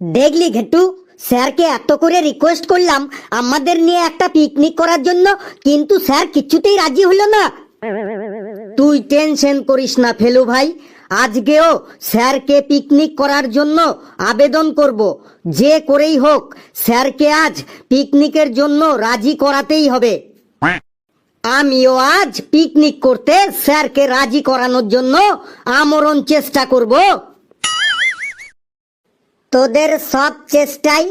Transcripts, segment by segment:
দেখলি ঘেটু? স্যারকে এত করে রিকোয়েস্ট করলাম, আমাদের নিয়ে একটা পিকনিক করার জন্য, কিন্তু স্যার কিছুতেই রাজি হলো না। তুই টেনশন করিস না ফেলু ভাই। আজকেও স্যারকে পিকনিক করার জন্য আবেদন করব। যে করেই হোক, স্যারকে আজ পিকনিকের জন্য রাজি করাতেই হবে। আমিও আজ পিকনিক করতে স্যারকে রাজি করানোর জন্য আমরণ চেষ্টা করব। তোদের সব চেষ্টাই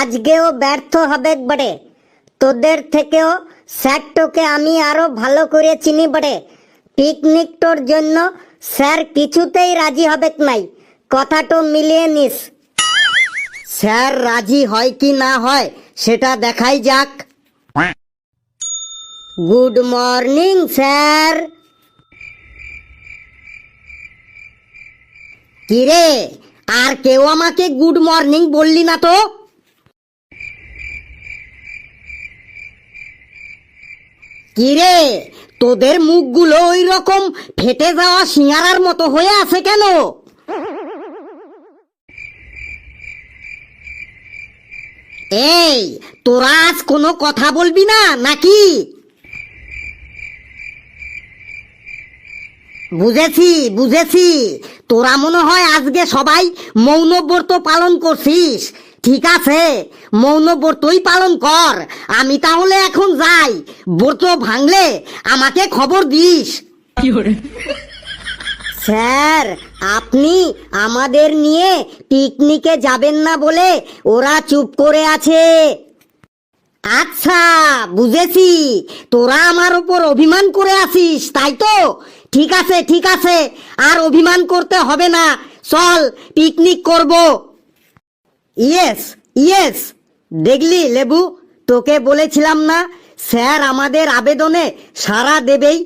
আজকেও ব্যর্থ হবে বটে। তোদের থেকেও স্যারটোকে আমি আরও ভালো করে চিনি বটে। পিকনিকটোর জন্য স্যার কিছুতেই রাজি হবে নাই। কথাটো মিলিয়ে নিস। স্যার রাজি হয় কি না হয় সেটা দেখাই যাক। Good morning, sir. কিরে আর কেউ আমাকে গুড মর্নিং বললি না তো? কিরে, তোদের মুখগুলো ওই রকম ফেটে যাওয়া সিঙ্গারার মতো হয়ে আছে কেন? এই, তোরা আজ কোনো কথা বলবি না, নাকি? বুঝেছি বুঝেছি। তোরা মনে হয় আজকে সবাই মৌনব্রত পালন করছিস। ঠিক আছে মৌনব্রতই পালন কর। আমি তাহলে এখন যাই। ব্রত ভাঙলে আমাকে খবর দিস। স্যার আপনি আমাদের নিয়ে পিকনিকে যাবেন না বলে ওরা চুপ করে আছে। আচ্ছা বুঝেছি। তোরা আমার উপর অভিমান করে আসিস তাই তো? ঠিক আছে ঠিক আছে। আর অভিমান করতে হবে না। চল পিকনিক করব। ইয়েস ইয়েস দেখলি লেবু? তোকে বলেছিলাম না স্যার আমাদের আবেদনে সাড়া দেবেই।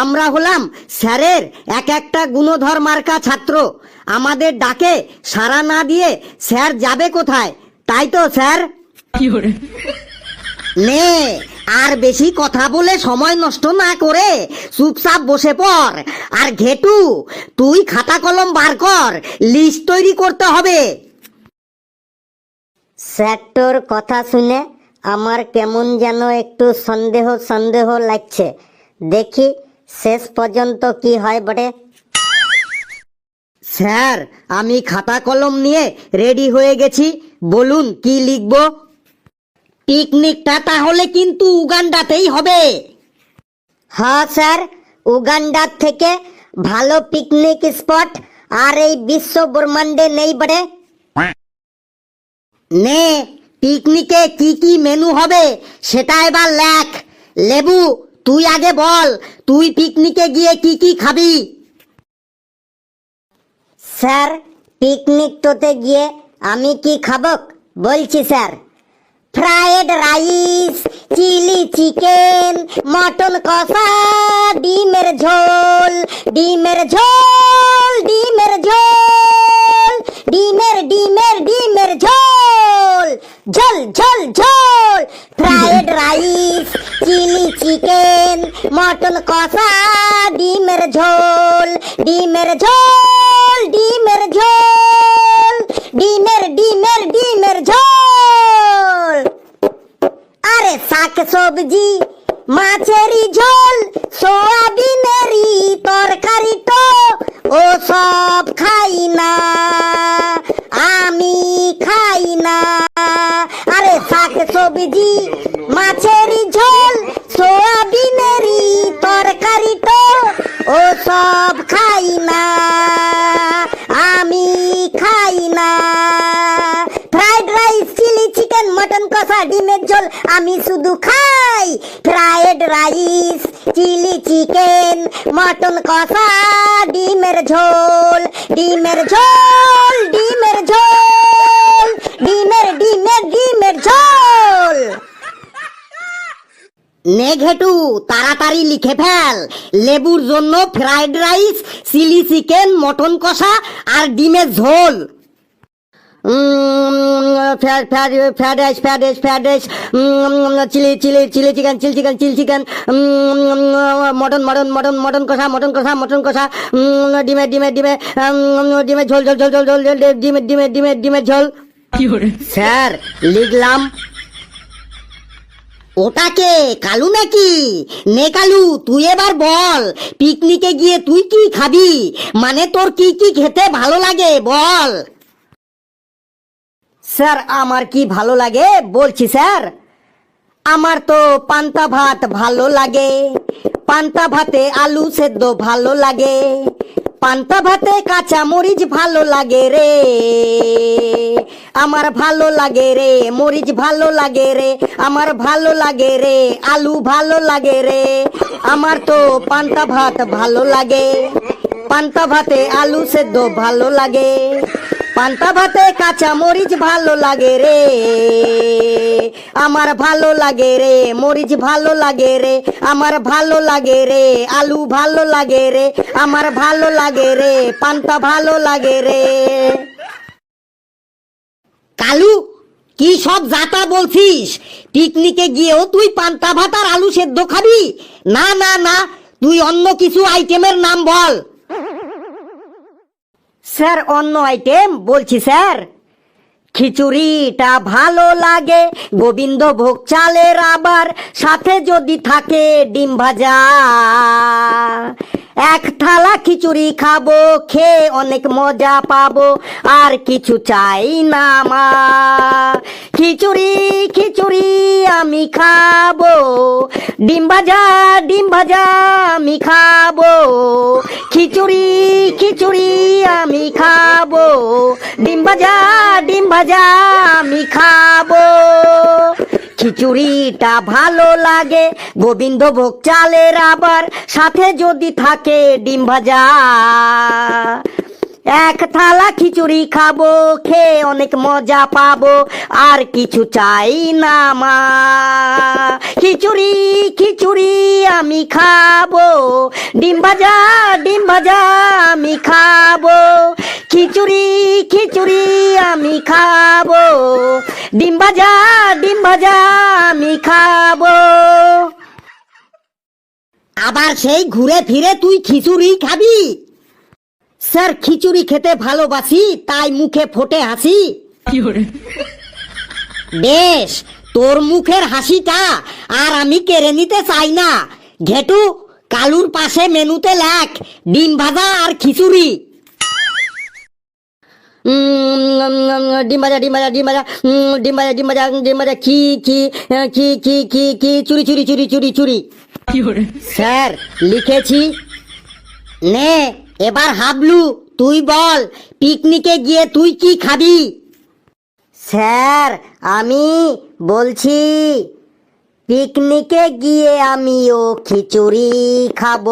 আমরা হলাম স্যারের এক একটা গুণধর মার্কা ছাত্র। আমাদের ডাকে সাড়া না দিয়ে স্যার যাবে কোথায়? তাই তো স্যার? নে আর বেশি কথা বলে সময় নষ্ট না করে চুপচাপ বসে পড়। আর ঘেটু তুই খাতা কলম বার কর লিস্ট তৈরি করতে হবে। স্যারটোর কথা শুনে আমার কেমন যেন একটু সন্দেহ সন্দেহ লাগছে। দেখি শেষ পর্যন্ত কি হয় বটে। স্যার আমি খাতা কলম নিয়ে রেডি হয়ে গেছি। বলুন কি লিখব? পিকনিকটা তাহলে কিন্তু উগান্ডাতেই হবে। হ্যাঁ স্যার। উগান্ডার থেকে ভালো পিকনিক স্পট আর এই বিশ্ব ব্রহ্মাণ্ডে নেই বটে নে পিকনিকে কি কি মেনু হবে সেটা এবার লেখ। লেবু তুই আগে বল তুই পিকনিকে গিয়ে কি কি খাবি? স্যার পিকনিকটোতে গিয়ে আমি কি খাব? বলছি sir. Fried rice, chilli chicken, mutton কষা, ডিমের ঝোল ডিমের ঝোল ডিমের ঝোল, ডিমের ডিমের ডিমের ঝোল ঝোল ঝোল ঝোল। Fried rice, chilli chicken, mutton কষা, ডিমের ঝোল ডিমের ঝোল ডিমের ঝোল, ডিমের ডিমের ডিমের ঝোল। শাক সবজি মাছেরই ঝোল সোয়াবিনেরই তরকারি তো ও সব খাই না। আমি খাই না। আরে শাক সবজি মাছেরই ঝোল সোয়াবিনেরই তরকারি তো ও সব খাই না। শুধু খাই। Fried rice, chilli chicken, mutton কষা, ডিমের ঝোল ডিমের ঝোল ডিমের ঝোল, ডিমের ডিমের ডিমের ঝোল। নেঘেটু তাড়াতাড়ি লিখে ফেল। লেবুর জন্য fried rice, chilli chicken, mutton কষা আর ডিমের ঝোল। Fried rice fried rice fried rice chilli chilli chilli chicken chilli chicken chilli chicken. Mutton mutton mutton mutton কষা মটন কষা মটন কষা। ডিমের ডিমের ডিমের ডিমের ঝোল ঝোল ঝোল ঝোল ঝোল ঝোল ডিমের ডিমের ডিমের ডিমের ঝোল। স্যার লিখলাম। ওটাকে কালু নাকি? নে কালু তুই এবার বল পিকনিকে গিয়ে তুই কি খাবি? মানে তোর কি কি খেতে ভালো লাগে? বল। স্যার, আমার কি ভালো লাগে? বলছি, স্যার। আমার তো পান্তা ভাত ভালো লাগে। পান্তা ভাতে আলু সেদ্ধ ভালো লাগে। পান্তা ভাতে কাঁচা মরিচ ভালো লাগে রে। আমার ভালো লাগে রে, মরিচ ভালো লাগে রে। আমার ভালো লাগে রে, আলু ভালো লাগে রে। আমার তো পান্তা ভাত ভালো লাগে। পান্তা ভাতে আলু সেদ্ধ ভালো লাগে। পান্তা ভাতে কাঁচা মরিচ ভালো লাগে রে। আমার ভালো লাগে রে, মরিচ ভালো লাগে রে, আমার ভালো লাগে রে, আলু ভালো লাগে রে, আমার ভালো লাগে রে, পান্তা ভালো লাগে রে। কালু, কি সব জাতা বলছিস? পিকনিকে গিয়েও তুই পান্তা ভাত আর আলু সেদ্ধ খাবি? না না না, তুই অন্য কিছু আইটেমের নাম বল। স্যার, অন্য আইটেম বলছি, স্যার। খিচুড়িটা ভালো লাগে গোবিন্দ ভোগ চালের আবার, সাথে যদি থাকে ডিম ভাজা। এক থালা খিচুড়ি খাব, খেয়ে অনেক মজা পাবো, আর কিছু চাই না মা। খিচুড়ি খিচুড়ি আমি খাব, ডিম ভাজা ডিম ভাজা আমি খাব। খিচুড়ি খিচুড়ি আমি খাব, ডিম ভাজা ডিম ভাজা আমি খাব। খিচুড়িটা ভালো লাগে। গোবিন্দ ভোগ চালের আবার সাথে যদি থাকে ডিম ভাজা। এক থালা খিচুড়ি খাব, খেয়ে অনেক মজা পাবো, আর কিছু চাই না মা। খিচুড়ি খিচুড়ি আমি খাব, ডিম ভাজা ডিম ভাজা আমি খাব। খিচুড়ি খিচুড়ি আমি খাব। ডিম ভাজা ডিম ভাজা আমি খাব। আবার সেই ঘুরে ফিরে তুই খিচুড়ি খাবি? স্যার খিচুড়ি খেতে ভালোবাসি তাই মুখে ফোটে হাসি। বেশ তোর মুখের হাসিটা আর আমি কেড়ে নিতে চাই না। ঘেটু কালুর পাশে মেনুতে লেখ ডিম ভাজা আর খিচুড়ি। ডিম ভাজা ডিম ভাজা ডিম ভাজা ডিম ভাজা ডিম ভাজা ডিম ভাজা খি খি আহ, খি খি খি খি চুরি চুরি চুরি চুরি চুরি। স্যার লিখেছি। নে এবার হাবলু তুই বল পিকনিকে গিয়ে তুই কি খাবি? স্যার আমি বলছি পিকনিকে গিয়ে আমিও খিচুড়ি খাব।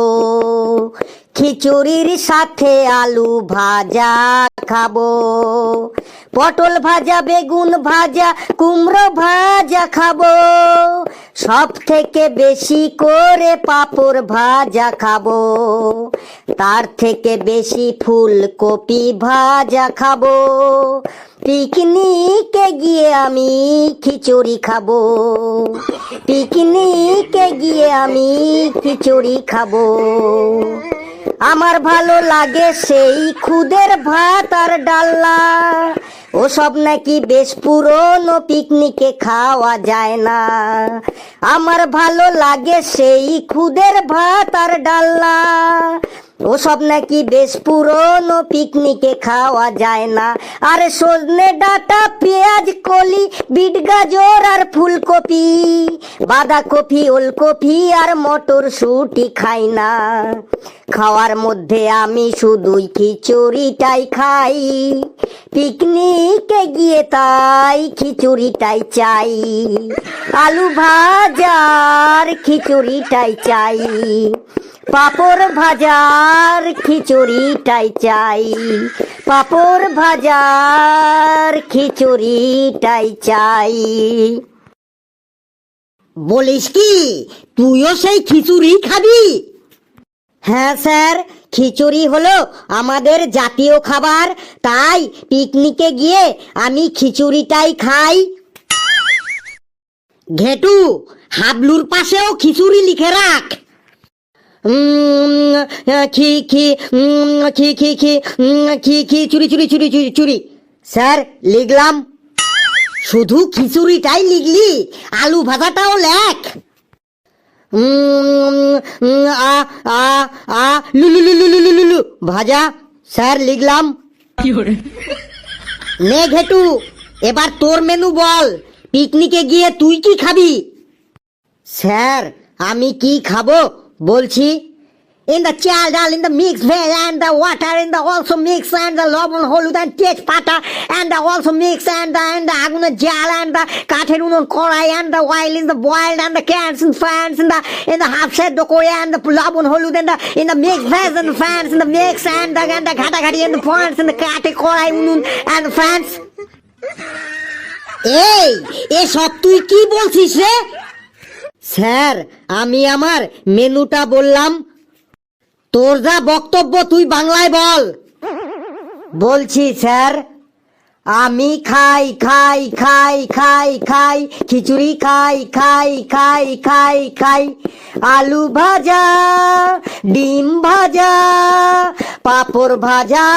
খিচুড়ির সাথে আলু ভাজা খাব। পটল ভাজা, বেগুন ভাজা, কুমড়ো ভাজা খাব। সব থেকে বেশি করে পাপড় ভাজা খাব। তার থেকে বেশি ফুলকপি ভাজা খাব। পিকনিকে গিয়ে আমি খিচুড়ি খাব। পিকনিকে গিয়ে আমি খিচুড়ি খাব। আমার ভালো লাগে সেই খুদের ভাত আর ডাল্লা ওসব নাকি বেশ পুরনো, পিকনিকে খাওয়া যায় না। আমার ভালো লাগে সেই খুদের ভাত আর ডাল্লা ওসব নাকি বেশ পুরনো পিকনিকে খাওয়া যায় না। আর সজনে ডাটা, পেঁয়াজ, কলি, বিট গাজর আর ফুলকপি, বাঁধাকপি, ওলকপি আর মটর শুটি খাই না। খাওয়ার মধ্যে আমি শুধুই খিচুড়িটাই খাই। পিকনিকে গিয়ে তাই খিচুড়িটাই চাই। আলু ভাজার খিচুড়িটাই চাই। পাপড় ভাজার খিচুড়িটাই চাই। পাপড় ভাজার খিচুড়িটাই চাই। বলিস কি, তুইও সেই খিচুড়ি খাবি? হ্যাঁ স্যার, খিচুড়ি হলো আমাদের জাতীয় খাবার, তাই পিকনিকে গিয়ে আমি খিচুড়িটাই খাই। ঘেটু, হাবলুর পাশেও খিচুড়ি লিখে রাখ। খি খি খি খি খি খি খি চুরি চুরি চুরি চুরি চুরি। স্যার লিখলাম। শুধু খিচুড়িটাই লিখলি আলু ভাজাটাও লেখ। উম, উম, আ আ আ লুলু লুলু লুলু লুলু ভাজা। স্যার লিখলাম। নে ঘেটু এবার তোর মেনু বল। পিকনিকে গিয়ে তুই কি খাবি? স্যার আমি কি খাব? বলছি in the চাল ডাল in the mix veg and the water in the also mix and the লবণ হলুদ and তেজপাতা and the also mix and the and the আগুনের জাল and the কাঠের উনুন কড়াই the oil in the boiled and the cans and fans in the in the half set the করে and the লবণ হলুদ the in the mix veg and the fans in the mix and the and the ঘাটাঘাটি and the fans in the কাঠে কড়াই উনুন the fans এই এসব তুই কি বলছিস রে স্যার, আমি আমার মেনুটা বললাম। তোর যা বক্তব্য তুই বাংলায় বল। বলছি, স্যার, আমি খাই খাই খাই খাই খাই, খিচুড়ি খাই খাই খাই খাই খাই, আলু ভাজা, ডিম ভাজা পাপড় ভাজা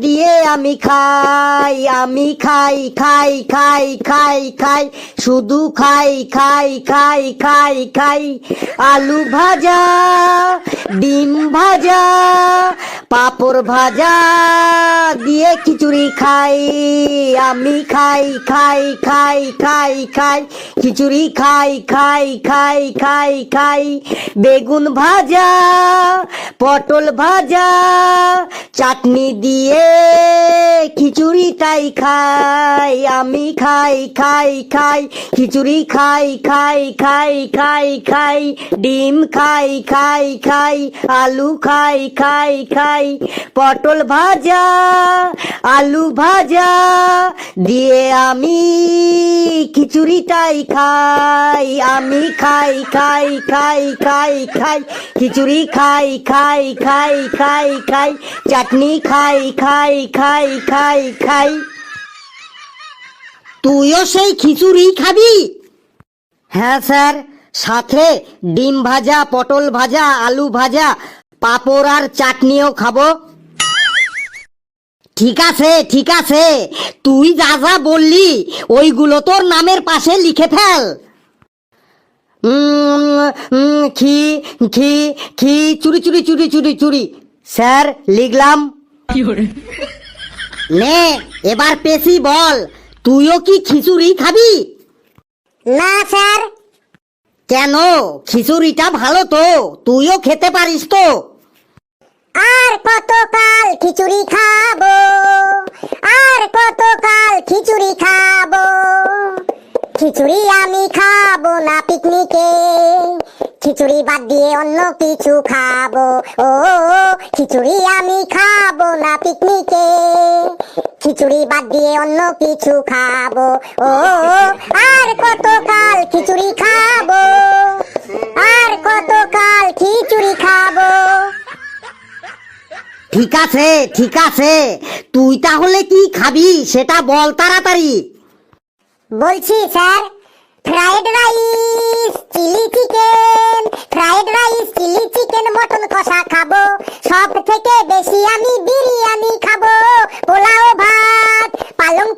দিয়ে আমি খাই আমি খাই খাই খাই খাই খাই শুধু খাই খাই খাই খাই খাই আলু ভাজা ডিম ভাজা পাপড় ভাজা দিয়ে খিচুড়ি খাই আমি খাই খাই খাই খাই খাই খিচুড়ি খাই খাই খাই খাই খাই বেগুন ভাজা পটল ভাজা চাটনি দিয়ে খিচুড়িটাই খাই আমি খাই খাই খাই খিচুড়ি খাই খাই খাই খাই খাই ডিম খাই খাই খাই আলু খাই খাই খাই পটল ভাজা আলু ভাজা দিয়ে আমি খিচুড়ি খিচুড়িটাই খাই আমি খাই খাই খাই খাই খাই খিচুড়ি খাই খাই খাই খাই খাই খাই, চাটনি খাই খাই খাই খাই খাই। তুইও সেই খিচুড়ি খাবি? হ্যাঁ স্যার, সাথে ডিম ভাজা, পটল ভাজা, আলু ভাজা, পাঁপড় আর চাটনিও খাব। ঠিক আছে ঠিক আছে, তুই যা যা বললি, ওইগুলো তোর নামের পাশে লিখে ফেল। খি খি খি চুরি চুরি চুরি চুরি চুরি। স্যার লিখলাম। নে এবার পেশি বল। তুইও কি খিচুড়ি খাবি? না স্যার। কেন? খিচুড়িটা ভালো তো। তুইও খেতে পারিস তো। আর কতকাল খিচুড়ি খাব? আর কতকাল খিচুড়ি খাব? খিচুড়ি আমি খাব না পিকনিকে। খিচুড়ি বাদ দিয়ে অন্য কিছু খাব। ও খিচুড়ি আমি খাব না পিকনিকে। খিচুড়ি বাদ দিয়ে অন্য কিছু খাব। ও আর কতকাল খিচুড়ি খাব? আর কতকাল খিচুড়ি খাব? ঠিক আছে ঠিক আছে। তুই তাহলে কি খাবি সেটা বল তাড়াতাড়ি। বলছি sir fried rice. Chilli chicken. Fried rice, chilli chicken, mutton কষা খাব। সব থেকে বেশি আমি বিরিয়ানি খাব। পোলাও, ভাত, পালং